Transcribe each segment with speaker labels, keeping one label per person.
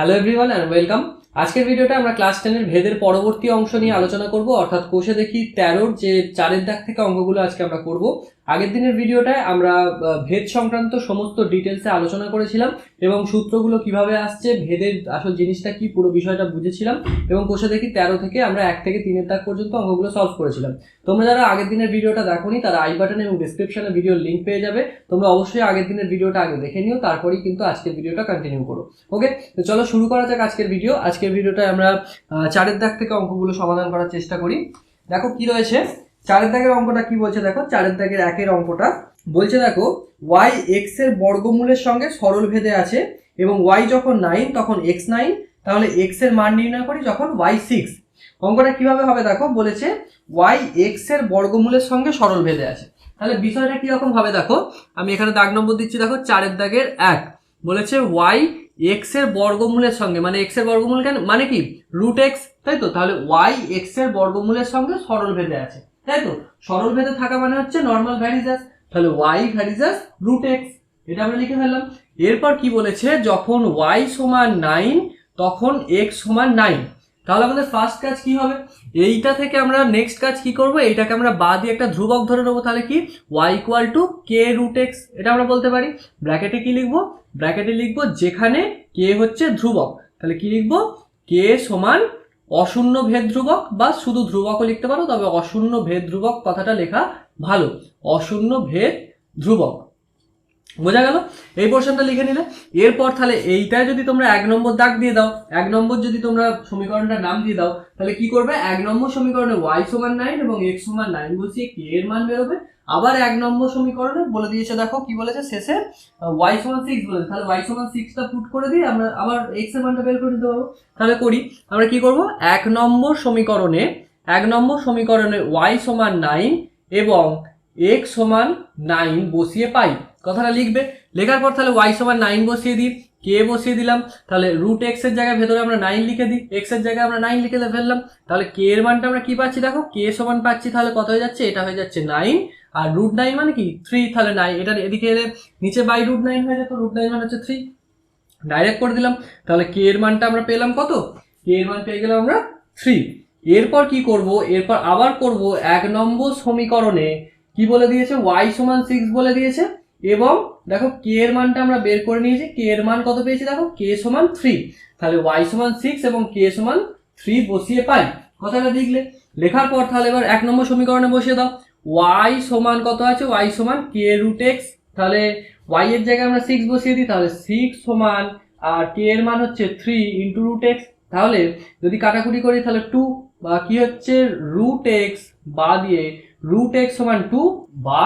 Speaker 1: Hello everyone and welcome আজকের ভিডিওটা আমরা ক্লাস টেনের ভেদের পরবর্তী অংশ নিয়ে আলোচনা করব, অর্থাৎ কোষে দেখি তেরোর যে চারের দাগ থেকে অঙ্গগুলো আজকে আমরা করব। আগের দিনের ভিডিওটায় আমরা ভেদ সংক্রান্ত সমস্ত ডিটেলসে আলোচনা করেছিলাম এবং সূত্রগুলো কীভাবে আসছে, ভেদের আসল জিনিসটা কি, পুরো বিষয়টা বুঝেছিলাম এবং কোষে দেখি তেরো থেকে আমরা এক থেকে তিনের দাগ পর্যন্ত অঙ্কগুলো সলভ করেছিলাম। তোমরা যারা আগের দিনের ভিডিওটা দেখোনি, তারা আই বাটন এবং ডিসক্রিপশনে ভিডিওর লিঙ্ক পেয়ে যাবে। তোমরা অবশ্যই আগের দিনের ভিডিওটা আগে দেখে নিও, তারপরেই কিন্তু আজকের ভিডিওটা কন্টিনিউ করো। ওকে তো চলো শুরু করা যাক আজকের ভিডিও আজকের ভিডিওটায় আমরা চারের দাগ থেকে অঙ্কগুলো সমাধান করার চেষ্টা করি। দেখো কি রয়েছে। চারের দাগের অঙ্কটা কি বলছে দেখো? চারের দাগের একের অঙ্কটা বলছে দেখো ওয়াই এক্সের বর্গমূলের সঙ্গে সরল ভেদে আছে এবং ওয়াই যখন নাইন তখন এক্স নাইন তাহলে এক্সের মান নির্ণয় করি যখন ওয়াই সিক্স অঙ্কটা কীভাবে হবে দেখো? বলেছে ওয়াই এক্সের বর্গমূলের সঙ্গে সরল ভেদে আছে। তাহলে বিষয়টা কীরকম হবে দেখো? আমি এখানে দাগ নম্বর দিচ্ছি দেখো, চারের দাগের এক। বলেছে ওয়াই এক্সের বর্গমূলের সঙ্গে মানে এক্সের বর্গমূল কেন? মানে কি? রুট এক্স তাই তো? তাহলে ওয়াই এক্সের বর্গমূলের সঙ্গে সরল ভেদে আছে। তাই তো? সরল ভেদে থাকা মানে হচ্ছে নর্মাল ভ্যারিজাস তাহলে Y varies as root X এটা আমরা লিখে ফেললাম। এরপর কি বলেছে? যখন ওয়াই সমান নাইন তখন এক্স সমান নাইন তাহলে আমাদের ফার্স্ট কাজ কি হবে? এইটা থেকে আমরা নেক্সট কাজ কি করব? এইটাকে আমরা বা দিয়ে একটা ধ্রুবক ধরে নেব, তাহলে কি? Y equal to K root X এটা আমরা বলতে পারি। ব্র্যাকেটে কি লিখব? ব্র্যাকেটে লিখব যেখানে কে হচ্ছে ধ্রুবক। তাহলে কি লিখব? কে সমান অশূন্য ভেদ ধ্রুবক বা শুধু ধ্রুবকও লিখতে পারো, তবে অশূন্য ভেদ ধ্রুবক কথাটা লেখা ভালো। অশূন্য ভেদ ধ্রুবক। বোঝা গেল? এই পোর্শনটা লিখে নিলে। এরপর তাহলে এইটায় যদি তোমরা এক নম্বর দাগ দিয়ে দাও, এক নম্বর যদি তোমরা সমীকরণটার নাম দিয়ে দাও, তাহলে কি করবে? এক নম্বর সমীকরণে ওয়াই সমান নাইন এবং এক্স সমান নাইন বসিয়ে কে এর মান বেরোবে। আবার এক নম্বর সমীকরণে বলে দিয়েছে, দেখো কি বলেছে? শেষে ওয়াই সমান সিক্স বলেছে। তাহলে ওয়াই সমান সিক্সটা পুট করে দিয়ে আমরা আবার এক্সের মানটা বের করে দিতে পারব। তাহলে করি, আমরা কি করব? এক নম্বর সমীকরণে, এক নম্বর সমীকরণে ওয়াই সমান নাইন এবং এক্স সমান নাইন বসিয়ে পাই। কথাটা লিখবে। লেখার পর তাহলে ওয়াই সমান নাইন বসিয়ে দিই। কে বসিয়ে দিলাম? তাহলে রুট এক্সের জায়গায় ভেতরে আমরা নাইন লিখে দিই। এক্সের জায়গায় আমরা নাইন লিখে ফেললাম। তাহলে কে এর মানটা আমরা কি পাচ্ছি? দেখো কে সমান পাচ্ছি, তাহলে কত হয়ে যাচ্ছে? এটা হয়ে যাচ্ছে নাইন আর রুট নাইন মানে কি? থ্রি তাহলে নাইন এটার এদিকে এলে নিচে বাই রুট নাইন হয়ে যেত রুট নাইন মানে হচ্ছে থ্রি ডাইরেক্ট করে দিলাম। তাহলে কে এর মানটা আমরা পেলাম কত? কে এর মান পেয়ে গেলাম আমরা থ্রি এরপর কি করব? এরপর আবার করব এক নম্বর সমীকরণে কি বলে দিয়েছে? ওয়াই সমান সিক্স বলে দিয়েছে। এবং দেখো কে এর মানটা আমরা বের করে নিয়েছি। কে এর মান কত পেয়েছি দেখো? কে সমান থ্রি তাহলে ওয়াই সমান সিক্স এবং কে সমান থ্রি বসিয়ে পাই। কথাটা লিখলে লেখার পর তাহলে এবার এক নম্বর সমীকরণে বসিয়ে দাও। ওয়াই সমান কত আছে? ওয়াই সমান কে রুট এক্স তাহলে ওয়াই এর জায়গায় আমরা সিক্স বসিয়ে দিই, তাহলে সিক্স সমান, আর কে এর মান হচ্ছে থ্রি ইন্টু রুট এক্স তাহলে যদি কাটাকুটি করি, তাহলে টু বা কি হচ্ছে রুট এক্স বা দিয়ে রুট এক্স সমান টু বা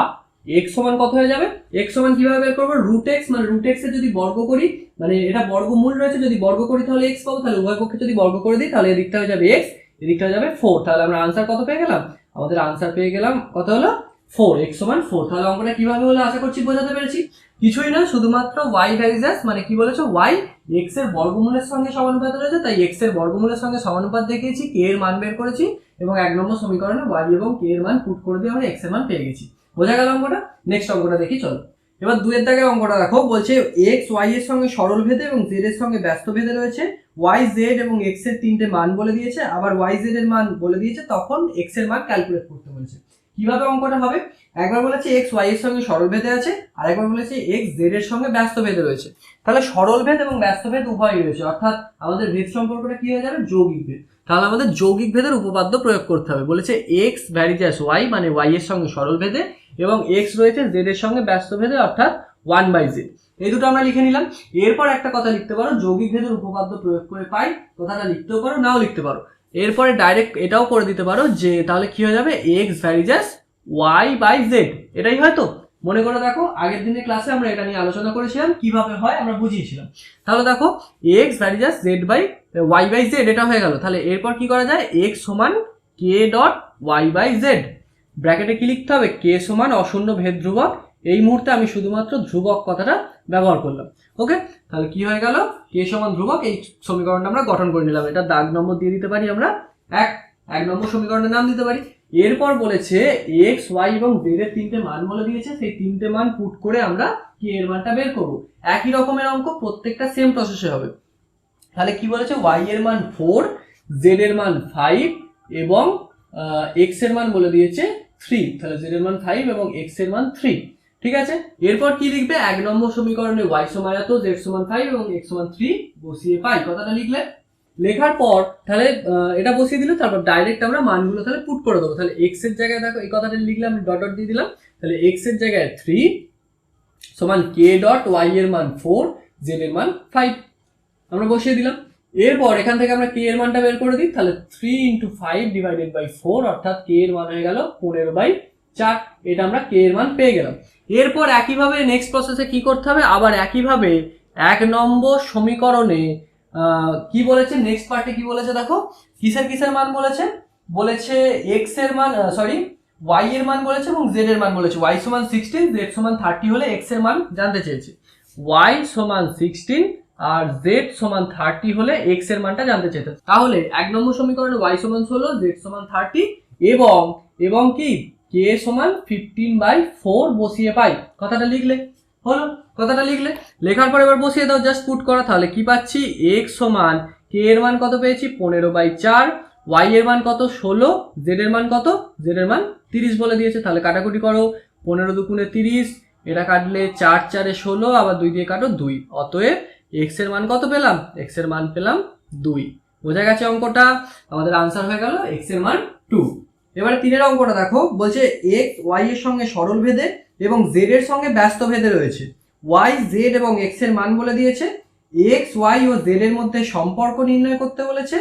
Speaker 1: এক্স সমান কত হয়ে যাবে? এক্স সমান কীভাবে বের করব? রুট এক্স মানে রুট এক্সের যদি বর্গ করি মানে এটা বর্গমূল রয়েছে, যদি বর্গ করি তাহলে এক্স পাবো, তাহলে উভয় পক্ষে যদি বর্গ করে দিই, তাহলে এদিকটা হয়ে যাবে এক্স এদিকটা হয়ে যাবে ফোর তাহলে আমরা আনসার কত পেয়ে গেলাম? আমাদের আনসার পেয়ে গেলাম। কত হলো? ফোর এক্স ওয়ান ফোর তাহলে অঙ্কটা কীভাবে হলো আশা করছি বোঝাতে পেরেছি। কিছুই না, শুধুমাত্র ওয়াই ভ্যারিজাস মানে কি বলেছ? ওয়াই এক্সের বর্গমূলের সঙ্গে সমানুপাত রয়েছে, তাই এক্সের বর্গমূলের সঙ্গে সমানুপাত দেখিয়েছি কে এর মান বের করেছি, এবং এক নম্বর সমীকরণে ওয়াই এবং কে এর মান পুট করে দিয়ে আমরা এক্সের মান পেয়ে গেছি। বোঝা গেল অঙ্কটা? নেক্সট অঙ্কটা দেখি, চলো। এবার দুয়ের দাগের অঙ্কটা দেখো, বলছে এক্স ওয়াই এর সঙ্গে সরল ভেদে এবং জেড এর সঙ্গে ব্যস্ত ভেদে রয়েছে। ওয়াই জেড এবং এক্সের তিনটে মান বলে দিয়েছে, আবার ওয়াই জেড এর মান বলে দিয়েছে, তখন এক্সের মান ক্যালকুলেট করতে বলেছে। কীভাবে অঙ্কটা হবে? একবার বলেছে এক্স ওয়াই এর সঙ্গে সরল ভেদে আছে আর একবার বলেছে এক্স জেড এর সঙ্গে ব্যস্ত ভেদে রয়েছে। তাহলে সরল ভেদ এবং ব্যস্ত ভেদ উভয়ই রয়েছে। অর্থাৎ আমাদের ভেদ সম্পর্কটা কি হয়ে যাবে? যৌগিক ভেদ। তাহলে আমাদের যৌগিক ভেদের উপপাদ্য প্রয়োগ করতে হবে। বলেছে X vary varies as Y মানে ওয়াই এর সঙ্গে সরল ভেদে এবং এক্স রয়েছে জেড এর সঙ্গে ব্যস্ত ভেদে, অর্থাৎ ওয়ান বাই জেড এই দুটো আমরা লিখে নিলাম। এরপর একটা কথা লিখতে পারো, যৌগিক ভেদের উপপাদ্য প্রয়োগ করে পাই, কথাটা লিখতেও পারো, নাও লিখতে পারো। এরপরে ডাইরেক্ট এটাও করে দিতে পারো যে, তাহলে কি হয়ে যাবে? X vary varies as Y by Z এটাই হয়তো? মনে করে দেখো, আগের দিনের ক্লাসে আমরা এটা নিয়ে আলোচনা করেছিলাম, কীভাবে হয় আমরা বুঝিয়েছিলাম। তাহলে দেখো X varies as Z by Y by Z এটা হয়ে গেল। তাহলে এরপর কি করা যায়? এক্স সমান K dot Y by Z ব্র্যাকেটে কি লিখতে হবে? কে সমান অশূন্য ভেদ ধ্রুবক। এই মুহূর্তে আমি শুধুমাত্র ধ্রুবক কথাটা ব্যবহার করলাম। ওকে তাহলে কি হয়ে গেল? কে সমান ধ্রুবক, এই সমীকরণটা আমরা গঠন করে নিলাম। এটা দাগ নম্বর দিয়ে দিতে পারি আমরা। এক এক নম্বর সমীকরণের নাম দিতে পারি। এরপর বলেছে এক্স ওয়াই এবং জেড এর তিনটে মান বলে দিয়েছে, সেই তিনটে মান পুট করে আমরা কে এর মানটা বের করব। একই রকমের অঙ্ক প্রত্যেকটা সেম প্রসেসে হবে। তাহলে কি বলেছে? ওয়াই এর মান ফোর জেড এর মান ফাইভ এবং এক্সের মান বলে দিয়েছে থ্রি তাহলে জেড এর মান ফাইভ এবং এক্সের মান থ্রি ঠিক আছে? এরপর কি লিখবে? এক নম্বর সমীকরণে ওয়াই সমান এত জেড সমান ফাইভ এবং এক্স সমান থ্রি বসিয়ে পাই। কথাটা লিখলে? লেখার পর তাহলে এটা বসিয়ে দিলে তারপর ডাইরেক্ট আমরা মানগুলো তাহলে পুট করে দেবো। তাহলে এক্সের জায়গায় দেখো, এই কথাটা লিখলাম ডট ডট দিয়ে দিলাম। তাহলে এক্সের জায়গায় থ্রি সমান কে ডট ওয়াই এর মান ফোর জেড এর মান ফাইভ আমরা বসিয়ে দিলাম। এরপর এখান থেকে আমরা কে এর মানটা বের করে দিই। তাহলে three into five divided by four অর্থাৎ কে এর মান হয়ে গেল পনেরো বাই চার। এটা আমরা কে এর মান পেয়ে গেলাম। এরপর একইভাবে নেক্সট প্রসেসে কি করতে হবে? আবার একইভাবে এক নম্বর সমীকরণে কি বলেছে? নেক্সট পার্টে কি বলেছে দেখো? কিসের কিসের মান বলেছে? বলেছে এক্সের মান সরি ওয়াই এর মান বলেছে এবং জেড এর মান বলেছে। ওয়াই সমান সিক্সটিন জেড সমান থার্টি হলে এক্সের মান জানতে চেয়েছে। ওয়াই সমান সিক্সটিন আর জেড সমান থার্টি হলে এক্সের মানটা জানতে চেয়েছে। তাহলে এক নম্বর সমীকরণে ওয়াই সমান ষোলো জেড সমান থার্টি এবং এবং কি? কে সমান ফিফটিন বাই ফোর বসিয়ে পাই। কথাটা লিখলে হলো। কথাটা লিখলে? লেখার পর এবার বসিয়ে দাও জাস্ট পুট করা তাহলে কি পাচ্ছি? এক্স সমান কে এর মান কত পেয়েছি? পনেরো বাই চার। ওয়াই এর মান কত? ষোলো। জেড এর মান কত? জেড এর মান তিরিশ বলে দিয়েছে, তাহলে কাটাকুটি করো। পনেরো দুগুণে তিরিশ, এটা কাটলে চার, চারে ষোলো, আবার দুই দিয়ে কাটো দুই। অতএব এক্সের মান কত পেলাম? এক্সের মান পেলাম দুই। বোঝা গেছে অঙ্কটা? আমাদের আনসার হয়ে গেল এক্সের মান টু এবারে তিনের অঙ্কটা দেখো, বলছে এক্স ওয়াই এর সঙ্গে সরল ভেদে এবং জেড এর সঙ্গে ব্যস্ত ভেদে রয়েছে। ওয়াই জেড এবং এক্সের মান বলে দিয়েছে। এক্স ওয়াই ও জেড এর মধ্যে সম্পর্ক নির্ণয় করতে বলেছে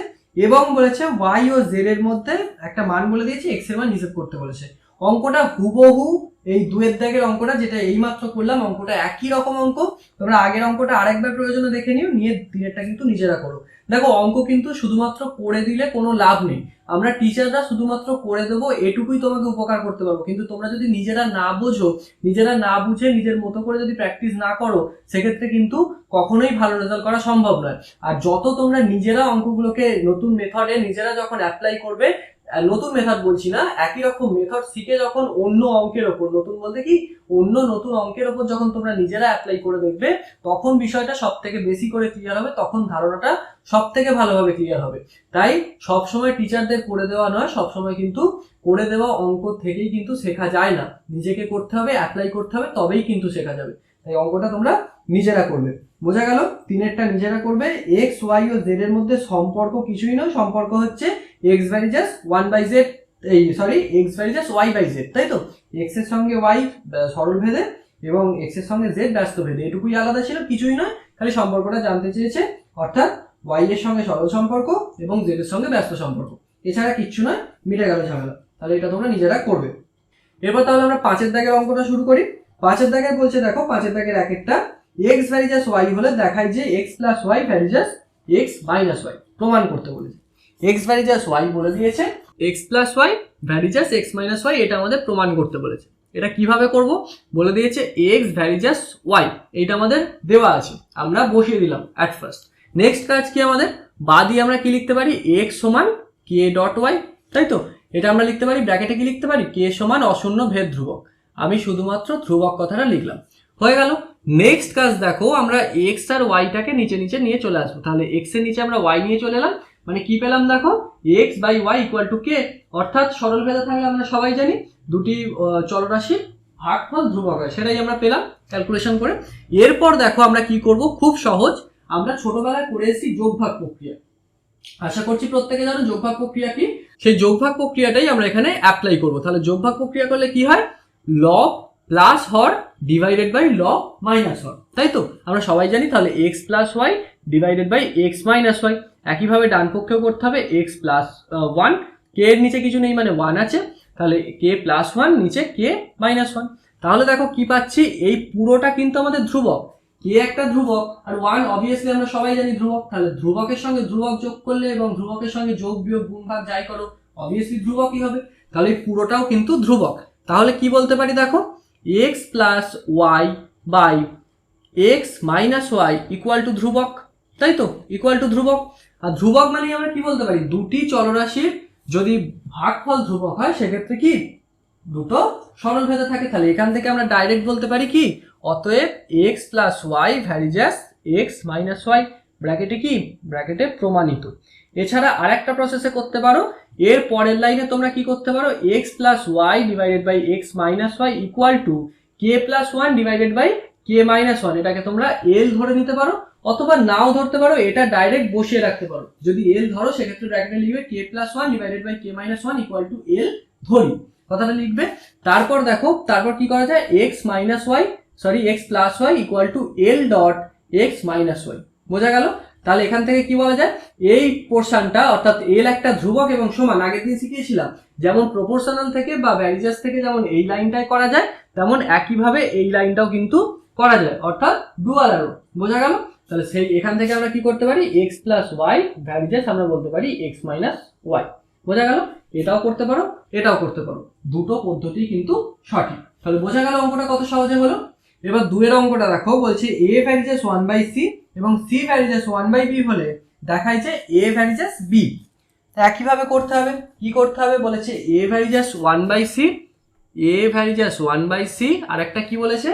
Speaker 1: এবং বলেছে ওয়াই ও জেড এর মধ্যে একটা মান বলে দিয়েছে এক্সের মান হিসেব করতে বলেছে। অঙ্কটা হুবহু এই দুয়ের দাগের অঙ্কটা, যেটা এইমাত্র করলাম, অঙ্কটা একই রকম অঙ্ক। তোমরা আগের অঙ্কটা আরেকবার প্রয়োজনে দেখে নিও, নিয়ে দিনেরটা কিন্তু নিজেরা করো। দেখো, অঙ্ক কিন্তু শুধুমাত্র করে দিলে কোনো লাভ নেই। আমরা টিচাররা শুধুমাত্র করে দেবো, এটুকুই তোমাকে উপকার করতে পারব। কিন্তু তোমরা যদি নিজেরা না বোঝো, নিজেরা না বুঝে নিজের মতো করে যদি প্র্যাকটিস না করো, সেক্ষেত্রে কিন্তু কখনোই ভালো রেজাল্ট করা সম্ভব নয়। আর যত তোমরা নিজেরা অঙ্কগুলোকে নতুন মেথডে নিজেরা যখন অ্যাপ্লাই করবে নতুন মেথড বলছি না, একই রকম মেথড শিখে যখন অন্য অঙ্কের ওপর, নতুন বলতে কি, অন্য নতুন অঙ্কের ওপর যখন তোমরা নিজেরা অ্যাপ্লাই করে দেখবে, তখন বিষয়টা সব থেকে বেশি করে ক্লিয়ার হবে, তখন ধারণাটা সব থেকে ভালোভাবে ক্লিয়ার হবে। তাই সবসময় টিচারদের করে দেওয়া নয়, সবসময় কিন্তু করে দেওয়া অঙ্ক থেকেই কিন্তু শেখা যায় না। নিজেকে করতে হবে অ্যাপ্লাই করতে হবে, তবেই কিন্তু শেখা যাবে। তাই অঙ্কটা তোমরা নিজেরা করবে। বোঝা গেল? তিনেরটা নিজেরা করবে। এক্স ওয়াই ও জেড এর মধ্যে সম্পর্ক কিছুই নয়। সম্পর্ক হচ্ছে X by just one by Z এই sorry X by just Y by Z তাই তো? এক্সের সঙ্গে ওয়াই সরল ভেদে এবং এক্সের সঙ্গে জেড ব্যস্ত ভেদে। এটুকুই আলাদা ছিল, কিছুই নয়। খালি সম্পর্কটা জানতে চেয়েছে। অর্থাৎ ওয়াই এর সঙ্গে সরল সম্পর্ক এবং জেড এর সঙ্গে ব্যস্ত সম্পর্ক। এছাড়া কিচ্ছু নয়, মিটে গেল ঝামেলা। তাহলে এটা তোমরা নিজেরা করবে। এরপর তাহলে আমরা পাঁচের দাগের অঙ্কটা শুরু করি। পাঁচের দাগে বলছে, দেখো, পাঁচের দাগের এক একটা এক্স ভ্যারিজাস ওয়াই হলে দেখায় যে x plus y varies as x minus y প্রমাণ করতে বলেছে। এক্স ভ্যারিজাস ওয়াই বলে দিয়েছে x plus y varies as x minus y এটা আমাদের প্রমাণ করতে বলেছে। এটা কীভাবে করব? বলে দিয়েছে এক্স ভ্যারিজাস ওয়াই এইটা আমাদের দেওয়া আছে। আমরা বসিয়ে দিলাম অ্যাট ফার্স্ট নেক্সট কাজ কি আমাদের? বা দিয়ে আমরা কি লিখতে পারি? এক্স সমান কে ডট ওয়াই তাই তো? এটা আমরা লিখতে পারি ব্র্যাকেটে কি লিখতে পারি? কে সমান অশূন্য ভেদ ধ্রুবক। আমি শুধুমাত্র ধ্রুবক কথাটা লিখলাম। হয়ে গেল। নেক্সট কাজ দেখো আমরা এক্স আর ওয়াইটাকে নিচে নিচে নিয়ে চলে আসব। তাহলে এক্সের নিচে আমরা ওয়াই নিয়ে চলে এলাম। মানে কি পেলাম দেখো? X by y equal to k অর্থাৎ সরল ভেদে থাকলে আমরা সবাই জানি দুটি আহ, চলরাশির ভাগফল ধ্রুবক হয় সেটাই আমরা পেলাম ক্যালকুলেশন করে। এরপর দেখো আমরা কি করব? খুব সহজ আমরা ছোটবেলায় করে এসেছি যোগভাগ প্রক্রিয়া। আশা করছি প্রত্যেকে জানো যোগভাগ প্রক্রিয়া কি? সেই যোগভাগ প্রক্রিয়াটাই আমরা এখানে অ্যাপ্লাই করব। তাহলে যোগভাগ প্রক্রিয়া করলে কি হয়? লব প্লাস হর ডিভাইডেড বাই লব মাইনাস হর। তাই তো? আমরা সবাই জানি তাহলে x plus y divided by x minus y একইভাবে ডান পক্ষেও করতে হবে এক্স প্লাস ওয়ান কে এর নিচে কিছু নেই মানে ওয়ান আছে। তাহলে কে প্লাস ওয়ান নিচে কে মাইনাস ওয়ান তাহলে দেখো কি পাচ্ছি? এই পুরোটা কিন্তু আমাদের ধ্রুবক। কে একটা ধ্রুবক, আর ওয়ান অবভিয়াসলি আমরা সবাই জানি ধ্রুবক। তাহলে ধ্রুবকের সঙ্গে ধ্রুবক যোগ করলে এবং ধ্রুবকের সঙ্গে যোগ, বিয়োগ গুণ ভাগ যাই করো অবভিয়াসলি ধ্রুবকই হবে। তাহলে পুরোটাও কিন্তু ধ্রুবক। তাহলে কি বলতে পারি দেখো? X plus y by x minus y equal to ধ্রুবক, তাই তো? ইকুয়াল টু ধ্রুবক। আর ধ্রুবক মানে আমরা কি বলতে পারি? দুটি চলরাশির যদি ভাগফল ধ্রুবক হয়, সেক্ষেত্রে কি? দুটো সরল ভেদে থাকে। তাহলে এখান থেকে আমরা ডাইরেক্ট বলতে পারি কি? অতএব x plus y varies as x minus y ব্র্যাকেটে কি? ব্র্যাকেটে প্রমাণিত। এছাড়া আরেকটা প্রসেসে করতে পারো। এর পরের লাইনে তোমরা কি করতে পারো? X plus y divided by x minus y equal to k plus one divided by k minus one এটাকে তোমরা এল ধরে নিতে পারো, অথবা নাও ধরতে পারো, এটা ডাইরেক্ট বসিয়ে রাখতে পারো। যদি এল ধরো, সেক্ষেত্রে ব্র্যাকেটে লিখবে k plus one divided by k minus one equal to l ধরি। কথাটা লিখবে? তারপর দেখো, তারপর কি করা যায়? X minus y sorry x plus y equal to l dot x minus y বোঝা গেল? তাহলে এখান থেকে কি বলা যায়? এই পোর্শনটা অর্থাৎ এল একটা ধ্রুবক এবং সমান, আগের দিন শিখিয়েছিলাম, যেমন প্রপোর্শনাল থেকে বা ভ্যারিজাস থেকে যেমন এই লাইনটাই করা যায়, তেমন একইভাবে এই লাইনটাও কিন্তু করা যায়, অর্থাৎ ডুয়াল আরও বোঝা গেল? তাহলে সেই এখান থেকে আমরা কি করতে পারি? এক্স প্লাস ওয়াই ভ্যারিজাস আমরা বলতে পারি এক্স মাইনাস ওয়াই বোঝা গেল? এটাও করতে পারো, এটাও করতে পারো। দুটো পদ্ধতি কিন্তু সঠিক। তাহলে বোঝা গেল অঙ্কটা কত সহজে হলো? এবার দুয়ের অঙ্কটা দেখো, বলছে a varies as one by c এবং c varies as one by b হলে দেখায় যে এ ভ্যারিজাস বি একইভাবে করতে হবে। কি করতে হবে? বলেছে a varies as one by c a varies as one by c আর একটা কি বলেছে?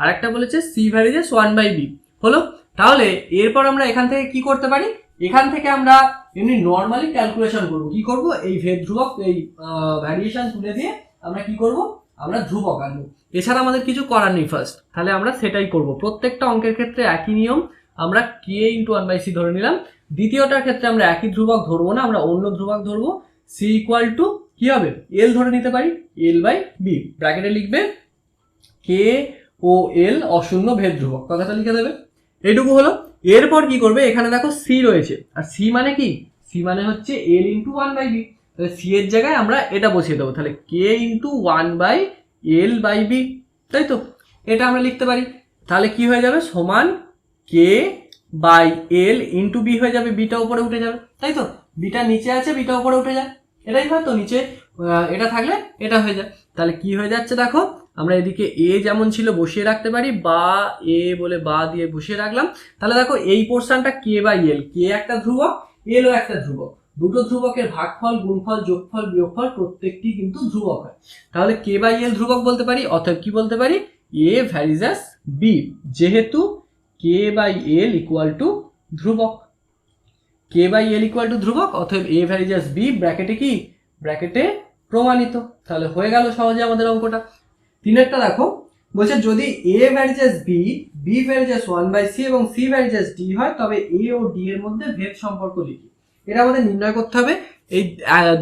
Speaker 1: আর একটা বলেছে c varies as one by b হলো, তাহলে এরপর আমরা এখান থেকে কি করতে পারি? এখান থেকে আমরা এমনি নর্মালি ক্যালকুলেশন করব। কি করব? এই ভেদ ধ্রুবক, এই ভ্যারিয়েশন তুলে দিয়ে আমরা কি করব? আমরা ধ্রুবক আনব এছাড়া আমাদের কিছু করার নেই ফার্স্ট তাহলে আমরা সেটাই করব। প্রত্যেকটা অঙ্কের ক্ষেত্রে একই নিয়ম আমরা k into one by c ধরে নিলাম। দ্বিতীয়টার ক্ষেত্রে আমরা একই ধ্রুবক ধরবো না, আমরা অন্য ধ্রুবক ধরবো। সি ইকুয়াল টু কি হবে? এল ধরে নিতে পারি এল বাই বি ব্র্যাকেটে লিখবে কে ও এল অশূন্য ভেদ ধ্রুবক। কথাটা লিখে দেবে। এইটুকু হলো। এরপর কি করবে? এখানে দেখো সি রয়েছে। আর সি মানে কি? সি মানে হচ্ছে L into one by B তাহলে সি এর জায়গায় আমরা এটা বসিয়ে দেবো। তাহলে K into one by L by B তাই তো? এটা আমরা লিখতে পারি। তাহলে কি হয়ে যাবে? সমান k by l into b হয়ে যাবে বিটা উপরে উঠে যাবে, তাই তো? বিটা নিচে আছে বিটা উপরে উঠে যায়। এটাই হয় তো নিচে এটা থাকলে এটা হয়ে যায়। তাহলে কি হয়ে যাচ্ছে দেখো, আমরা এদিকে এ যেমন ছিল বসিয়ে রাখতে পারি, বা এ বলে বা দিয়ে বসিয়ে রাখলাম। তাহলে দেখো, এই পোর্শনটা কে বাই এল কে একটা ধ্রুবক এলও একটা ধ্রুবক। দুটো ধ্রুবকের ভাগফল, গুণফল, যোগফল, বিয়োগফল প্রত্যেকটি কিন্তু ধ্রুবক হয়। তাহলে কে বাই এল ধ্রুবক বলতে পারি, অতএব কি বলতে পারি? এ ভ্যারিজাস বি যেহেতু k by l equal to ধ্রুবক। K by l equal to ধ্রুবক, অতএব এ ভ্যারিজাস বি ব্র্যাকেটে কি? ব্র্যাকেটে প্রমাণিত। তাহলে হয়ে গেল সহজে আমাদের অঙ্কটা। তিনেরটা দেখো। বলছে যদি a varies as b b varies as one by c এবং সি ভ্যারিজাস ডি হয়, তবে এ ও ডি এর মধ্যে ভেদ সম্পর্ক লিখি। এটা আমাদের নির্ণয় করতে হবে। এই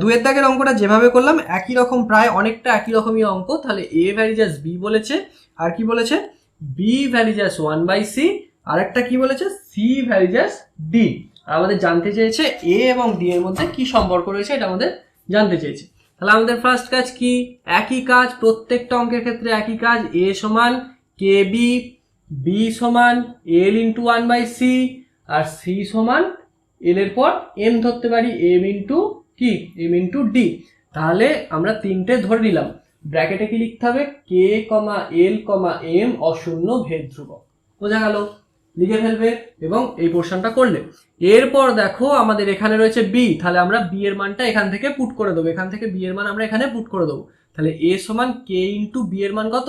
Speaker 1: দুয়ের দাগের অঙ্কটা যেভাবে করলাম, একই রকম প্রায় অনেকটা একই রকমই অঙ্ক। তাহলে এ ভ্যারিজাস বি বলেছে। আর কি বলেছে? B varies as one by c আরেকটা কি বলেছে? সি ভ্যারিজাস ডি আমাদের জানতে চেয়েছে এ এবং ডি এর মধ্যে কি সম্পর্ক রয়েছে এটা আমাদের জানতে চেয়েছে। তাহলে আমাদের ফার্স্ট কাজ কি? একই কাজ, প্রত্যেকটা অঙ্কের ক্ষেত্রে একই কাজ। এ সমান কে বি বি সমান l into one by c R c সমান এল এর পর এম ধরতে পারি এম ইন্টু কি? এম ইন্টু ডি তাহলে আমরা তিনটে ধরে নিলাম। ব্র্যাকেটে কি লিখতে হবে? কে কমা এল কমা এম অশূন্য ভেদ ধ্রুবক বোঝা গেল? লিখে ফেলবে এবং এই পোর্শনটা করলে। এরপর দেখো আমাদের এখানে রয়েছে বি তাহলে আমরা বি এর মানটা এখান থেকে পুট করে দেবো। এখান থেকে বি এর মান আমরা এখানে পুট করে দেবো। তাহলে এ সমান কে ইন্টু বি এর মান কত?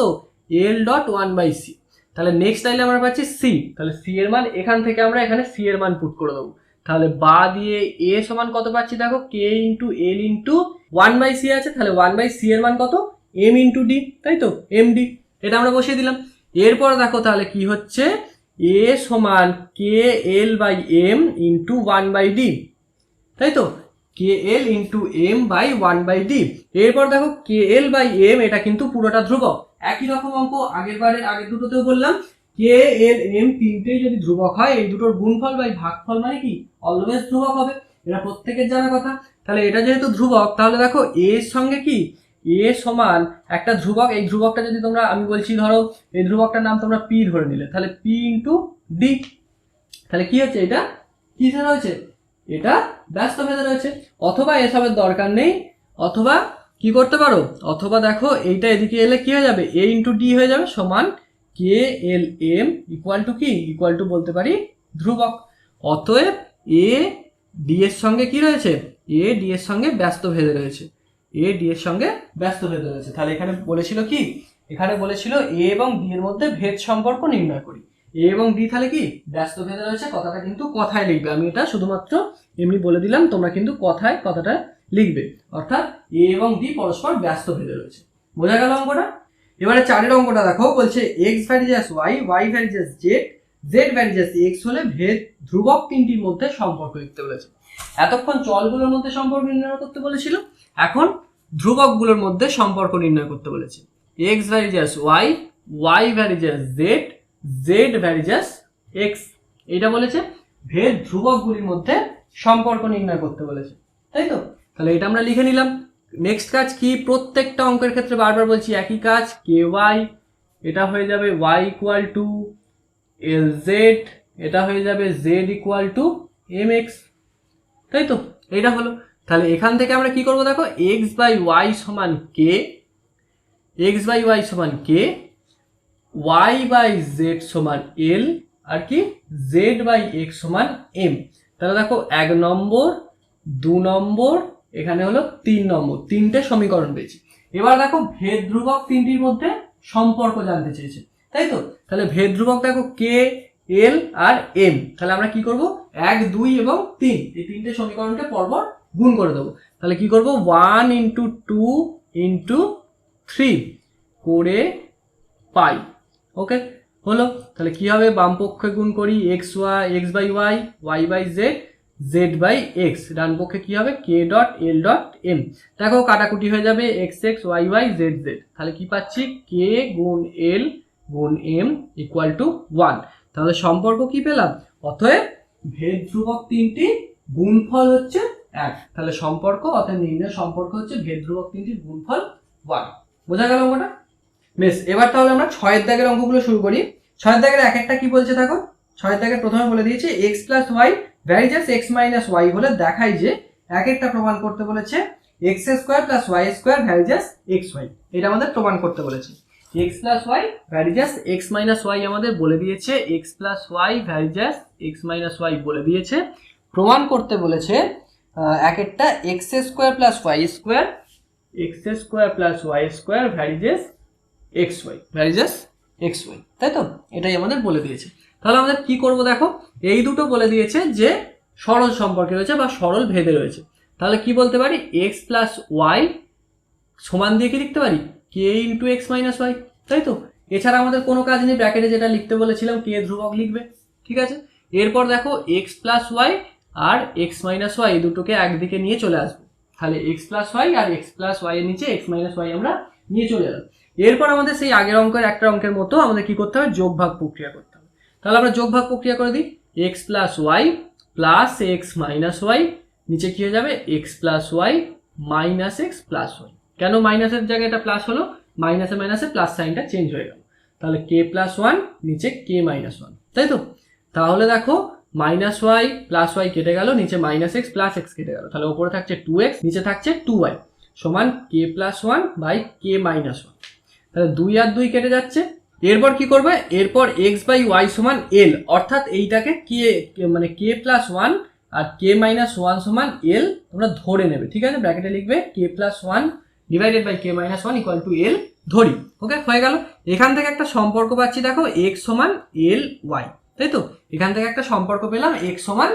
Speaker 1: L dot one by c তাহলে নেক্সট লাইনে আমরা পাচ্ছি সি তাহলে সি এর মান এখান থেকে আমরা এখানে সি এর মান পুট করে দেবো। তাহলে বা দিয়ে এ সমান কত পাচ্ছি দেখো? K into l into one by c আছে। তাহলে ওয়ান বাই সি এর মান কত? এম ইন্টু ডি তাই তো? এম ডি এটা আমরা বসিয়ে দিলাম। এরপর দেখো তাহলে কি হচ্ছে? এ সমান k l by m into one by d তাই তো? K l into m by one by d এরপর দেখো কে এল বাই এম এটা কিন্তু পুরোটা ধ্রুবক। একই রকম অঙ্ক, আগের বারে আগের দুটোতেও বললাম। কে এল এম তিনটেই যদি ধ্রুবক হয়, এই দুটোর গুণফল বাই ভাগফল মানে কি? অলওয়েজ ধ্রুবক হবে। এটা প্রত্যেকের জানা কথা। তাহলে এটা যেহেতু ধ্রুবক, তাহলে দেখো এর সঙ্গে কি? এ সমান একটা ধ্রুবক, এই ধ্রুবকটা যদি তোমরা, আমি বলছি ধরো, এই ধ্রুবকটার নাম তোমরা পি ধরে নিলে, তাহলে পি ইন্টু ডি তাহলে কি হচ্ছে এটা? কি রয়েছে এটা ব্যস্ত ভেদে রয়েছে অথবা এসবের দরকার নেই, অথবা কি করতে পারো? অথবা দেখো, এইটা এদিকে এলে কি হয়ে যাবে? এ ইন্টু ডি হয়ে যাবে সমান k l m equal to কি? ইকুয়াল টু বলতে পারি ধ্রুবক। অতএব এ ডি এর সঙ্গে কি রয়েছে? এ ডি এর সঙ্গে ব্যস্ত ভেদে রয়েছে। এ ডি এর সঙ্গে ব্যস্ত ভেদে রয়েছে। তাহলে এখানে বলেছিল কি? এখানে বলেছিল এ এবং ডি এর মধ্যে ভেদ সম্পর্ক নির্ণয় করি। এ এবং ডি তাহলে কি? ব্যস্ত ভেদে রয়েছে, কথাটা কিন্তু কথায় লিখবে। আমি এটা শুধুমাত্র এমনি বলে দিলাম, তোমরা কিন্তু কথায় কথাটা লিখবে। অর্থাৎ এ এবং ডি পরস্পর ব্যস্ত ভেদে রয়েছে। বোঝা গেল অঙ্কটা? এবারে চারের অঙ্কটা দেখো, বলছে x varies as y y varies as z z varies as x হলে ভেদ ধ্রুবক তিনটির মধ্যে সম্পর্ক লিখতে বলেছে। এতক্ষণ চলগুলোর মধ্যে সম্পর্ক নির্ণয় করতে বলেছিল। এখন ধ্রুবকগুলোর মধ্যে সম্পর্ক নির্ণয় করতে বলেছে। X varies as y y varies as z z varies as x এটা বলেছে, ভেদ ধ্রুবকগুলির মধ্যে সম্পর্ক নির্ণয় করতে বলেছে। তাই তো? তাহলে এটা আমরা লিখে নিলাম। নেক্সট কাজ কি? প্রত্যেকটা অঙ্কের ক্ষেত্রে বারবার বলছি একই কাজ কে ওয়াই এটা হয়ে যাবে y equal to l z এটা হয়ে যাবে z equal to m x তাই তো? এটা হলো। তাহলে এখান থেকে আমরা কি করব দেখো? এক্স বাই ওয়াই সমান কে এক্স বাই ওয়াই সমান কে ওয়াই বাই জেড সমান এল আর কি জেড বাই এক্স সমান এম তাহলে দেখো, এক নম্বর, দু নম্বর, এখানে হলো তিন নম্বর, তিনটে সমীকরণ পেয়েছি। এবার দেখো, ভেদ ধ্রুবক তিনটির মধ্যে সম্পর্ক জানতে চেয়েছে, তাই তো? তাহলে ভেদ ধ্রুবক দেখো কে এল আর এম তাহলে আমরা কি করব? এক, দুই এবং তিন, এই তিনটে সমীকরণকে পরপর গুণ করে দেবো। তাহলে কি করব? One into two into three করে পাই। ওকে হলো? তাহলে কি হবে? বাম পক্ষে গুণ করি x y x by y y by z z by x ডান পক্ষে কি হবে? K dot l dot m দেখো, কাটাকুটি হয়ে যাবে x x y y z z তাহলে কি পাচ্ছি? কে গুণ এল গুণ এম ইকুয়াল টু ওয়ান তাহলে সম্পর্ক কি পেলাম? অতএব ভেদ ধ্রুবক তিনটি গুণফল হচ্ছে এক, তাহলে সম্পর্ক অর্থাৎ নির্ণয় সম্পর্ক হচ্ছে ভেদ ধ্রুবক তিনটির গুণফল ওয়ান। বোঝা গেল অঙ্কটা? বেশ, এবার তাহলে আমরা ছয়ের দাগের অঙ্কগুলো শুরু করি। ছয়ের দাগের এক একটা কি বলছে দেখো? ছয়ের দাগের প্রথমে বলে দিয়েছে x plus y varies as x minus y বলে দেখাই যে এক একটা প্রমাণ করতে বলেছে x square plus y square varies as x y এটা আমাদের প্রমাণ করতে বলেছে। X plus y varies as x minus y আমাদের বলে দিয়েছে x plus y varies as x minus y বলে দিয়েছে। প্রমাণ করতে বলেছে এক একটা x square plus y square x square plus y square varies as x y varies as x y তাই তো? এটাই আমাদের বলে দিয়েছে। তাহলে আমাদের কি করব দেখো? এই দুটো বলে দিয়েছে যে সরল সম্পর্কে রয়েছে বা সরল ভেদে রয়েছে। তাহলে কি বলতে পারি? এক্স প্লাস ওয়াই সমান দিয়ে কি লিখতে পারি? K into x minus y তাই তো? এছাড়া আমাদের কোনো কাজ নেই ব্র্যাকেটে যেটা লিখতে বলেছিলাম কে ধ্রুবক লিখবে ঠিক আছে? এরপর দেখো এক্স প্লাস ওয়াই আর এক্স মাইনাস ওয়াই দুটোকে একদিকে নিয়ে চলে আসব। তাহলে এক্স প্লাস ওয়াই আর এক্স প্লাস ওয়াই এর নিচে এক্স মাইনাস ওয়াই আমরা নিয়ে চলে এলাম। এরপর আমাদের সেই আগের অঙ্কের একটা অঙ্কের মতো আমাদের কি করতে হবে? যোগ ভাগ প্রক্রিয়া করতে হবে। তাহলে আমরা যোগ ভাগ প্রক্রিয়া করে দিই। X plus y plus x minus y নিচে কি হয়ে যাবে? X plus y minus x plus y কেন মাইনাসের জায়গায় এটা প্লাস হলো? মাইনাসে মাইনাসে প্লাস সাইনটা চেঞ্জ হয়ে গেল। তাহলে কে প্লাস ওয়ান নিচে কে মাইনাস ওয়ান তাই তো? তাহলে দেখো মাইনাস ওয়াই প্লাস ওয়াই কেটে গেল, নিচে মাইনাস এক্স প্লাস এক্স কেটে গেল। তাহলে ওপরে থাকছে টু এক্স নিচে থাকছে টু ওয়াই সমান k plus one by k minus one তাহলে দুই আর দুই কেটে যাচ্ছে। এরপর কি করবে? এরপর এক্স বাই ওয়াই সমান এল অর্থাৎ এইটাকে কে মানে কে প্লাস ওয়ান আর কে মাইনাস ওয়ান সমান এল তোমরা ধরে নেবে। ঠিক আছে? ব্র্যাকেটে লিখবে k plus one divided by k minus one equal to l ধরি। ওকে হয়ে গেল। এখান থেকে একটা সম্পর্ক পাচ্ছি। দেখো এক্স সমান এল ওয়াই তাই তো? এখান থেকে একটা সম্পর্ক পেলাম এক্স সমান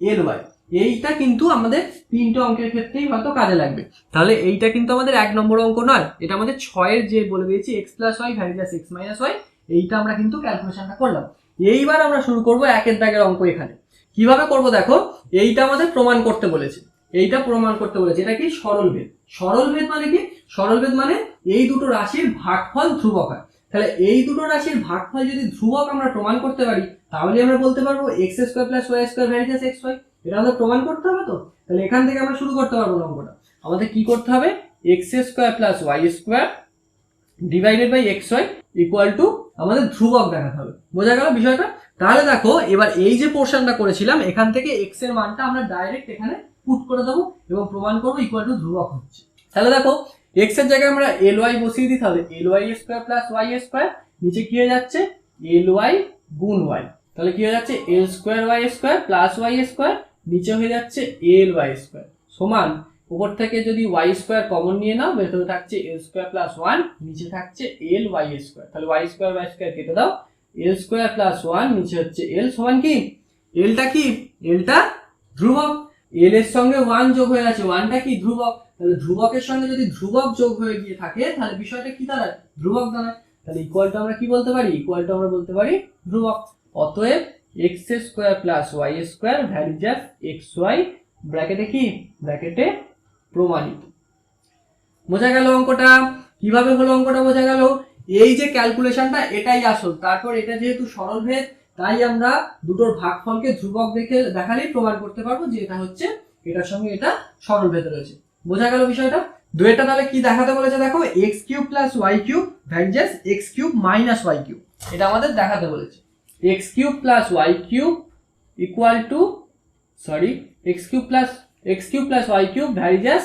Speaker 1: এল ওয়াই এইটা কিন্তু আমাদের তিনটে অঙ্কের ক্ষেত্রেই হয়তো কাজে লাগবে। তাহলে এইটা কিন্তু আমাদের এক নম্বর অঙ্ক নয়, এটা আমাদের ছয়ের যে বলে দিয়েছি x plus y varies as x minus y এইটা আমরা কিন্তু ক্যালকুলেশনটা করলাম। এইবার আমরা শুরু করব একের দাগের অঙ্ক এখানে। কীভাবে করব দেখো? এইটা আমাদের প্রমাণ করতে বলেছে। এইটা প্রমাণ করতে বলেছে। এটা কি? সরল ভেদ। সরল ভেদ মানে কি? সরল ভেদ মানে এই দুটো রাশির ভাগফল ধ্রুবক হয়। তাহলে এই দুটো রাশির ভাগফল যদি ধ্রুবক আমরা প্রমাণ করতে পারি তাহলে আমরা বলতে পারব x square plus y square varies as x y এটা আমাদের প্রমাণ করতে হবে তো? তাহলে এখান থেকে আমরা শুরু করতে পারব অঙ্কটা আমাদের কি করতে হবে? X square plus y square divided by x y equal to আমাদের ধ্রুবক দেখাতে হবে। বোঝা গেল বিষয়টা? তাহলে দেখো, এবার এই যে পোর্শনটা করেছিলাম, এখান থেকে এক্সের মানটা আমরা ডাইরেক্ট এখানে পুট করে দেবো এবং প্রমাণ করব ইকুয়াল টু ধ্রুবক হচ্ছে। তাহলে দেখো এক্সের জায়গায় আমরা এল ওয়াই বসিয়ে দিতে হবে। L y square plus y square নিচে কি হয়ে যাচ্ছে? এল ওয়াই গুণ ওয়াই তাহলে কি হয়ে যাচ্ছে? L square y square plus y square নিচে হয়ে যাচ্ছে এল ওয়াই স্কোয়ার সমান, উপর থেকে যদি ওয়াই স্কোয়ার কমন নিয়ে নাও, ভেতরে থাকছে এল স্কোয়ার প্লাস ওয়ান নিচে থাকছে এল ওয়াই স্কোয়ার তাহলে ওয়াই স্কোয়ার ওয়াই স্কোয়ার কেটে দাও। এল স্কোয়ার প্লাস ওয়ান নিচে হচ্ছে এল সমান কি? এলটা কি? এলটা ধ্রুবক। এল এর সঙ্গে ওয়ান যোগ হয়ে আছে ওয়ানটা কি? ধ্রুবক। তাহলে ধ্রুবকের সঙ্গে যদি ধ্রুবক যোগ হয়ে গিয়ে থাকে, তাহলে বিষয়টা কি দাঁড়ায়? ধ্রুবক দাঁড়ায়। তাহলে ইকুয়ালটা আমরা কি বলতে পারি? ইকুয়ালটা আমরা বলতে পারি ধ্রুবক। অতএব x square plus y square varies of x y ব্র্যাকেটে কি? ব্র্যাকেটে প্রমাণিত। বোঝা গেল অঙ্কটা? কীভাবে হলো অঙ্কটা বোঝা গেল? এই যে ক্যালকুলেশনটা এটাই আসল। তারপর এটা যেহেতু সরল ভেদ, তাই আমরা দুটোর ভাগফলকে ধ্রুবক দেখে দেখালেই প্রমাণ করতে পারব যে এটা হচ্ছে, এটার সঙ্গে এটা সরল ভেদ রয়েছে। বোঝা গেল বিষয়টা? দুয়েরটা তাহলে কি দেখাতে বলেছে দেখো? X cube plus y cube varies as x cube minus y cube এটা আমাদের দেখাতে বলেছে। X cube plus y cube equal to sorry x cube plus x cube plus y cube varies as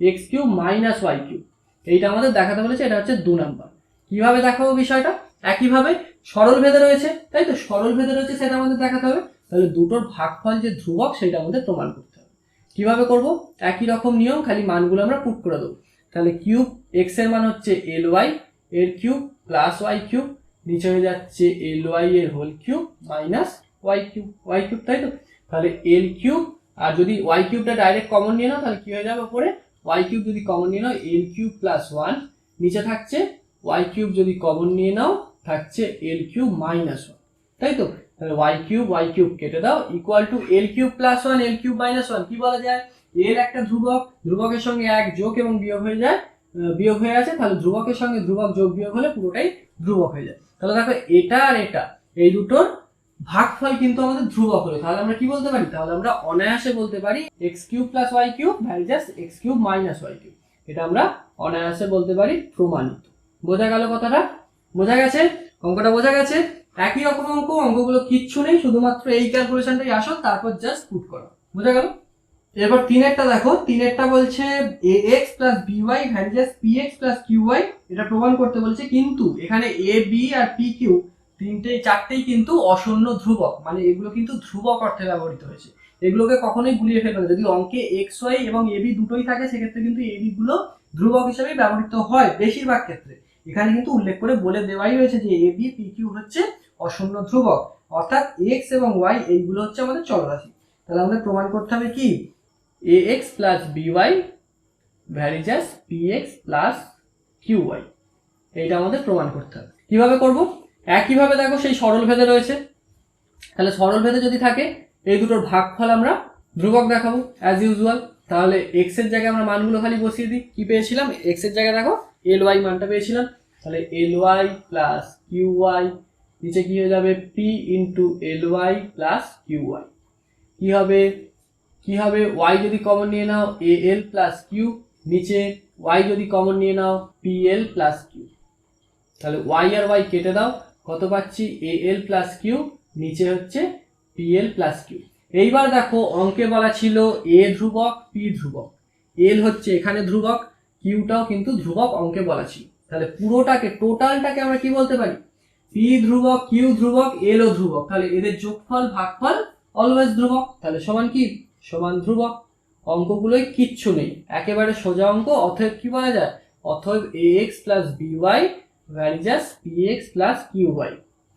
Speaker 1: x cube minus y cube এইটা আমাদের দেখাতে বলেছে, এটা হচ্ছে দু নাম্বার কীভাবে দেখাবো বিষয়টা? একইভাবে সরল ভেদে রয়েছে, তাই তো? সরল ভেদে রয়েছে, সেটা আমাদের দেখাতে হবে। তাহলে দুটোর ভাগফল যে ধ্রুবক সেটা আমাদের প্রমাণ করতে হবে। কীভাবে করব? একই রকম নিয়ম, খালি মানগুলো আমরা পুট করে দেবো। তাহলে কিউব এক্সের মান হচ্ছে এল ওয়াই এর কিউব প্লাস ওয়াই কিউব নিচে হয়ে যাচ্ছে এল ওয়াই এর whole cube minus y cube y cube তাই তো? তাহলে এল কিউব আর যদি ওয়াই কিউবটা ডাইরেক্ট কমন নিয়ে নাও, তাহলে কি হয়ে যাবে উপরে? ওয়াই কিউব যদি কমন নিয়ে নাও এল কিউব প্লাস ওয়ান নিচে থাকছে ওয়াই কিউব যদি কমন নিয়ে নাও, থাকছে এল কিউব মাইনাস ওয়ান তাই তো? তাহলে ওয়াই কিউব ওয়াই কিউব কেটে দাও equal to l cube plus one l cube minus one কি বলা যায়? এল একটা ধ্রুবক, ধ্রুবকের সঙ্গে এক যোগ এবং বিয়োগ হয়ে যায় বিয়োগ হয়ে আছে, তাহলে ধ্রুবকের সঙ্গে ধ্রুবক যোগ বিয়োগ হলে পুরোটাই ধ্রুবক হয়ে যায়। তাহলে দেখো এটা আর এটা, এই দুটোর ভাগফল কিন্তু আমাদের ধ্রুবক হলো। তাহলে আমরা কি বলতে পারি? তাহলে আমরা অনায়াসে বলতে পারি x cube plus y cube varies as x cube minus y cube এটা আমরা অনায়াসে বলতে পারি প্রমাণিত। বোঝা গেল কথাটা? বোঝা গেছে? অঙ্কটা বোঝা গেছে? একই রকম অঙ্ক, অঙ্কগুলো কিচ্ছু নেই, শুধুমাত্র এই ক্যালকুলেশনটাই আসো, তারপর জাস্ট পুট করো। বোঝা গেল? এরপর তিনেরটা দেখো, তিনেরটা বলছে a x plus b y varies as p x plus q y এটা প্রমাণ করতে বলছে কিন্তু এখানে এ বি আর পি কিউ তিনটে, চারটেই কিন্তু অশূন্য ধ্রুবক মানে এগুলো কিন্তু ধ্রুবক অর্থে ব্যবহৃত হয়েছে। এগুলোকে কখনোই গুলিয়ে ফেলবে না। যদি অঙ্কে এক্স ওয়াই এবং এবি দুটোই থাকে, সেক্ষেত্রে কিন্তু এবি গুলো ধ্রুবক হিসেবে ব্যবহৃত হয় বেশিরভাগ ক্ষেত্রে। এখানে কিন্তু উল্লেখ করে বলে দেওয়াই হয়েছে যে এ বি পি কিউ হচ্ছে অশূন্য ধ্রুবক। অর্থাৎ এক্স এবং ওয়াই এইগুলো হচ্ছে আমাদের চলরাশি। তাহলে আমাদের প্রমাণ করতে হবে কি? A x plus b y varies as p x plus q y এইটা আমাদের প্রমাণ করতে হবে। কীভাবে করব? একইভাবে দেখো সেই সরল ভেদে রয়েছে। তাহলে সরল ভেদে যদি থাকে, এই দুটোর ভাগফল আমরা ধ্রুবক দেখাবো অ্যাজ ইউজুয়াল তাহলে এক্সের জায়গায় আমরা মানগুলো খালি বসিয়ে দিই। কি পেয়েছিলাম? এক্সের জায়গায় দেখো এল ওয়াই মানটা পেয়েছিলাম। তাহলে l y plus q y নিচে কি হয়ে যাবে? P into l y plus q y কি হবে? কি হবে? ওয়াই যদি কমন নিয়ে নাও এ এল প্লাস কিউ নিচে ওয়াই যদি কমন নিয়ে নাও পি এল প্লাস কিউ তাহলে ওয়াই আর ওয়াই কেটে দাও, কত পাচ্ছি? এ এল প্লাস কিউ নিচে হচ্ছে পি এল প্লাস কিউ এইবার দেখো, অঙ্কে বলা ছিল এ ধ্রুবক পি ধ্রুবক। এল হচ্ছে এখানে ধ্রুবক কিউটাও কিন্তু ধ্রুবক অঙ্কে বলা ছিল। তাহলে পুরোটাকে টোটালটাকে আমরা কি বলতে পারি? পি ধ্রুবক কিউ ধ্রুবক এল ও ধ্রুবক। তাহলে এদের যোগফল, ভাগফল অলওয়েজ ধ্রুবক। তাহলে সমান কি? সমান ধ্রুবক। অঙ্কগুলোই কিচ্ছু নেই। একেবারে সোজা অঙ্ক, অতএব কি বলা যায়? অতএব a x plus b y varies as p x plus q y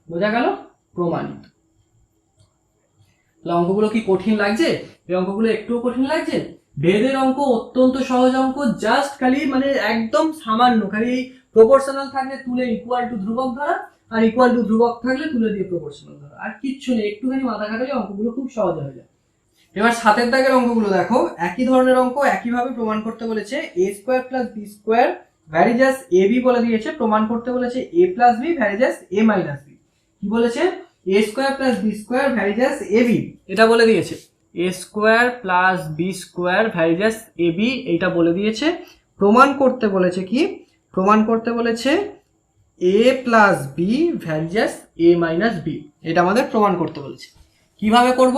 Speaker 1: বোঝা গেল? প্রমাণিত। তাহলে অঙ্কগুলো কি কঠিন লাগছে? এই অঙ্কগুলো একটুও কঠিন লাগছে? ভেদের অঙ্ক, অত্যন্ত সহজ অঙ্ক জাস্ট খালি মানে একদম সামান্য, খালি প্রপোর্শনাল থাকলে তুলে ইকুয়াল টু ধ্রুবক ধরা, আর ইকুয়াল টু ধ্রুবক থাকলে তুলে দিয়ে প্রপোর্শনাল ধরা। আর কিচ্ছু নেই, একটুখানি মাথা খাটালে অঙ্কগুলো খুব সহজ হয়ে যায়। এবার সাতের দাগের অঙ্কগুলো দেখো। একই ধরনের অঙ্ক একইভাবে প্রমাণ করতে বলেছে a square plus b square varies as a b বলে দিয়েছে, প্রমাণ করতে বলেছে a plus b varies as a minus b কি বলেছে? A square plus b square varies as a b এটা বলে দিয়েছে। A square plus b square varies as a b এইটা বলে দিয়েছে। প্রমাণ করতে বলেছে কি? প্রমাণ করতে বলেছে a plus b varies as a minus b এটা আমাদের প্রমাণ করতে বলেছে। কীভাবে করব?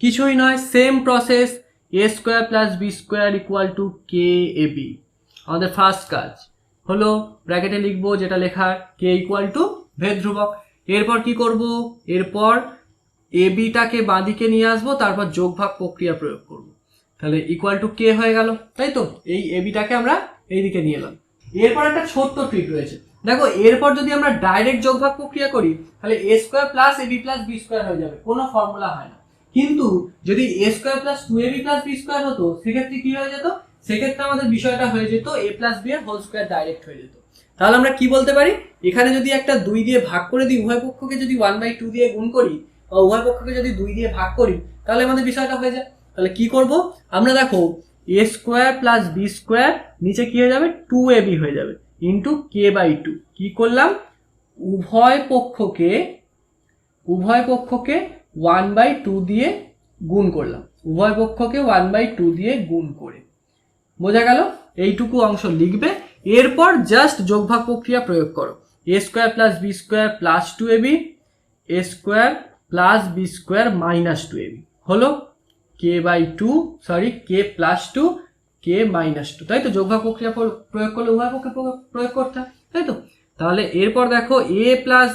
Speaker 1: কিছুই নয় same process a square plus b square equal to k a b আমাদের ফার্স্ট কাজ হলো ব্র্যাকেটে লিখব যেটা লেখার কে ইকুয়াল টু ভেদ ধ্রুবক। এরপর কি করব? এরপর এ বিটাকে বাঁদিকে নিয়ে আসব, তারপর যোগভাগ প্রক্রিয়া প্রয়োগ করব। তাহলে ইকুয়াল টু কে হয়ে গেল, তাই তো? এই এ বিটাকে আমরা এইদিকে নিয়ে এলাম। এরপর একটা ছোট্ট ট্রিক রয়েছে। দেখো, এরপর যদি আমরা ডাইরেক্ট যোগভাগ প্রক্রিয়া করি, তাহলে a square plus a b plus b square হয়ে যাবে। কোনো ফর্মুলা হয় না। কিন্তু যদি a square plus two a b plus b square হতো, সেক্ষেত্রে কি হয়ে যেত? সেক্ষেত্রে আমাদের বিষয়টা হয়ে যেত এ প্লাস বি এর হোল স্কোয়ার ডাইরেক্ট হয়ে যেত। তাহলে আমরা কি বলতে পারি? এখানে যদি একটা দুই দিয়ে ভাগ করে দিই, উভয় পক্ষকে যদি ওয়ান বাই টু দিয়ে গুণ করি বা উভয় পক্ষকে যদি দুই দিয়ে ভাগ করি, তাহলে আমাদের বিষয়টা হয়ে যায়। তাহলে কি করব? আমরা দেখো a square plus b square নিচে কি হয়ে যাবে? টু এ বি হয়ে যাবে ইন্টু কে বাই টু কি করলাম? উভয় পক্ষকে উভয় পক্ষকে ওয়ান বাই টু দিয়ে গুণ করলাম। উভয় পক্ষকে ওয়ান বাই টু দিয়ে গুণ করে। বোঝা গেল? এইটুকু অংশ লিখবে। এরপর জাস্ট যোগভাগ প্রক্রিয়া প্রয়োগ করো। A square plus b square plus two a b a square plus b square minus two a b হলো k by two sorry k plus two k minus two তাই তো? যোগভাগ প্রক্রিয়া প্র- প্রয়োগ করলে উভয় পক্ষে প্র- প্রয়োগ করতে তাই তো? তাহলে এরপর দেখো a plus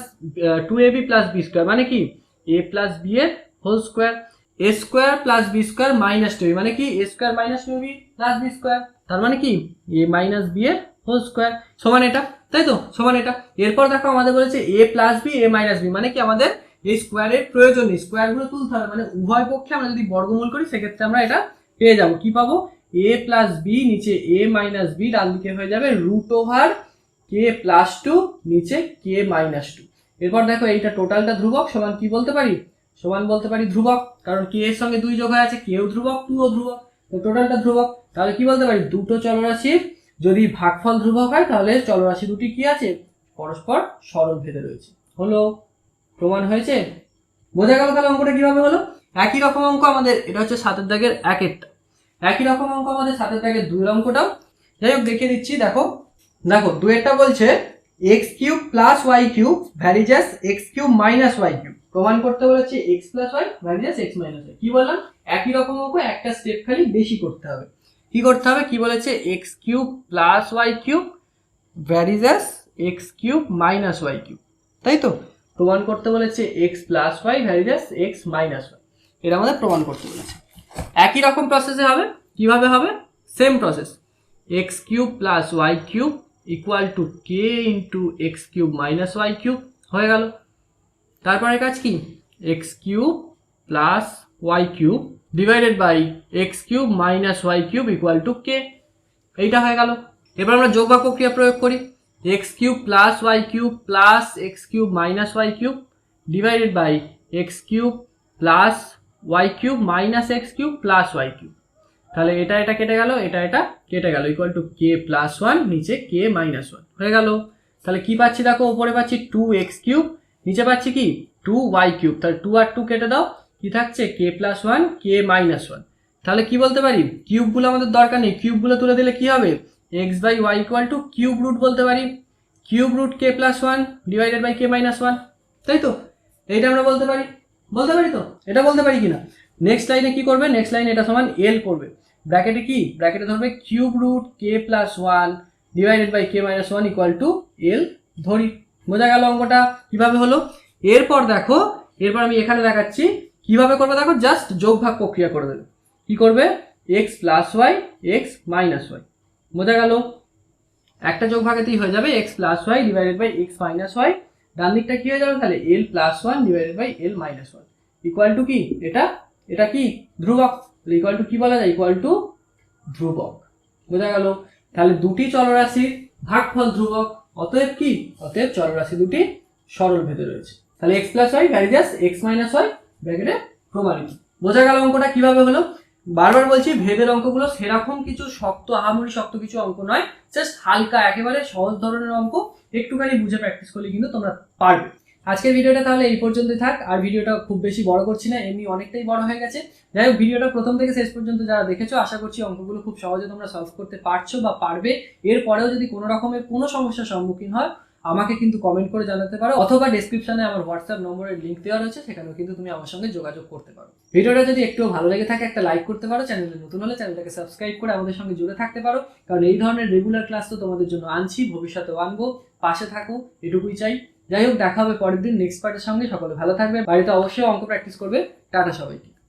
Speaker 1: two a b plus b square মানে কি? এ প্লাস বি এর whole square a square plus b square minus two মানে কি? A square minus two b plus b square তার মানে কি? এ মাইনাস বি এর whole square সমান এটা, তাই তো? সমান এটা। এরপর দেখো আমাদের বলেছে a plus b a minus b মানে কি আমাদের এই স্কোয়ারের প্রয়োজন নেই। স্কোয়ারগুলো তুলতে হবে মানে উভয় পক্ষে আমরা যদি বর্গমূল করি, সেক্ষেত্রে আমরা এটা পেয়ে যাব। কি পাবো? এ প্লাস বি নিচে এ মাইনাস বি ডান দিকে হয়ে যাবে root over k plus two নিচে কে মাইনাস টু এরপর দেখো এইটা টোটালটা ধ্রুবক, সমান কি বলতে পারি? সমান বলতে পারি ধ্রুবক, কারণ কে এর সঙ্গে দুই যোগ হয়ে আছে? কেউ ধ্রুবক টু ও ধ্রুবক। তো টোটালটা ধ্রুবক। তাহলে কি বলতে পারি? দুটো চলরাশির যদি ভাগফল ধ্রুবক হয়, তাহলে চলরাশি দুটি কি আছে? পরস্পর সরল ভেদে রয়েছে। হলো, প্রমাণ হয়েছে? বোঝা গেল তাহলে অঙ্কটা কীভাবে হলো? একই রকম অঙ্ক আমাদের, এটা হচ্ছে সাতের দাগের একেরটা। একই রকম অঙ্ক আমাদের সাতের দাগের দুই অঙ্কটাও যাই হোক, দেখিয়ে দিচ্ছি, দেখো। দেখো, দুয়েরটা বলছে x cube plus y cube varies as x cube minus y cube. প্রমাণ করতে বলেছে x plus y varies as x minus y কি বললাম? একই রকম অঙ্ক, একটা স্টেপ খালি বেশি করতে হবে। কি করতে হবে? কি বলেছে? X cube plus y cube varies as x cube minus y cube. তাই তো? প্রমাণ করতে বলেছে x plus y varies as x minus y এটা আমাদের প্রমাণ করতে বলেছে। একই রকম প্রসেসে হবে। কীভাবে হবে? Same process x cube plus y cube equal to k into x cube minus y cube হয়ে গেল। তারপরে কাজ কি? X cube plus y cube divided by x cube minus y cube equal to k এইটা হয়ে গেল। এবার আমরা যোগবা প্রক্রিয়া প্রয়োগ করি। X cube plus y cube plus x cube minus y cube divided by x cube plus y cube minus x cube plus y cube তাহলে এটা এটা কেটে গেল, এটা এটা কেটে গেল equal to k plus one নিচে কে মাইনাস ওয়ান হয়ে গেল। তাহলে কি পাচ্ছি দেখো, উপরে পাচ্ছি টু এক্স কিউব নিচে পাচ্ছি কি? টু ওয়াই কিউব তাহলে টু আর টু কেটে দাও, কি থাকছে? K plus one k minus one তাহলে কি বলতে পারি? কিউবগুলো আমাদের দরকার নেই কিউবগুলো তুলে দিলে কি হবে? X by y equal to cube root বলতে পারি। Cube root k plus one divided by k minus one তাই তো? এইটা আমরা বলতে পারি। বলতে পারি তো? এটা বলতে পারি কি না নেক্সট লাইনে কি করবে? নেক্সট লাইনে এটা সমান এল করবে। ব্র্যাকেটে কি? ব্র্যাকেটে ধরবে cube root k plus one divided by k minus one equal to l ধরি। বোঝা গেল অঙ্কটা? কীভাবে হলো? এরপর দেখো, এরপর আমি এখানে দেখাচ্ছি, কীভাবে করবে দেখো? জাস্ট যোগ ভাগ প্রক্রিয়া করে দেবে। কি করবে? X plus y x minus y বোঝা গেল? একটা যোগ ভাগেতেই হয়ে যাবে x plus y divided by x minus y ডান দিকটা কি হয়ে যাবে? তাহলে l plus one divided by l minus one equal to কি? এটা? এটা কি? ধ্রুবক। ইকুয়াল টু কি বলা যায়? ইকুয়াল টু ধ্রুবক। বোঝা গেল? তাহলে দুটি চলরাশির ভাগফল ধ্রুবক। অতএব কি? অতএব চলরাশি দুটি সরল ভেদে রয়েছে। তাহলে x plus y varies as x minus y ব্র্যাকেটে প্রমাণিত। বোঝা গেল অঙ্কটা কীভাবে হলো? বারবার বলছি, ভেদের অঙ্কগুলো সেরকম কিছু শক্ত, আহামরি শক্ত কিছু অঙ্ক নয়। জাস্ট হালকা, একেবারে সহজ ধরনের অঙ্ক। একটুখানি বুঝে প্র্যাকটিস করলে কিন্তু তোমরা পারবে। আজকের ভিডিওটা তাহলে এই পর্যন্তই থাক। আর ভিডিওটা খুব বেশি বড় করছি না, এমনি অনেকটাই বড় হয়ে গেছে। যাই হোক, ভিডিওটা প্রথম থেকে শেষ পর্যন্ত যারা দেখেছ, আশা করছি অঙ্কগুলো খুব সহজে তোমরা সলভ করতে পারছ বা পারবে। এরপরেও যদি কোনো রকমের কোনো সমস্যার সম্মুখীন হয় আমাকে কিন্তু কমেন্ট করে জানাতে পারো, অথবা ডেসক্রিপশনে আমার হোয়াটসঅ্যাপ নম্বরের লিঙ্ক দেওয়া রয়েছে, সেখানেও কিন্তু তুমি আমার সঙ্গে যোগাযোগ করতে পারো। ভিডিওটা যদি একটু ভালো লেগে থাকে, একটা লাইক করতে পারো চ্যানেলে নতুন হলে চ্যানেলটাকে সাবস্ক্রাইব করে আমাদের সঙ্গে জুড়ে থাকতে পারো। কারণ এই ধরনের রেগুলার ক্লাস তো তোমাদের জন্য আনছি, ভবিষ্যতেও আনব। পাশে থাকো, এটুকুই চাই। যাই হোক, দেখা হবে পরের দিন নেক্সট পার্টের সঙ্গে। সকলে ভালো থাকবে বাড়িতে অবশ্যই অঙ্ক প্র্যাকটিস করবে। টাটা সবাইকে।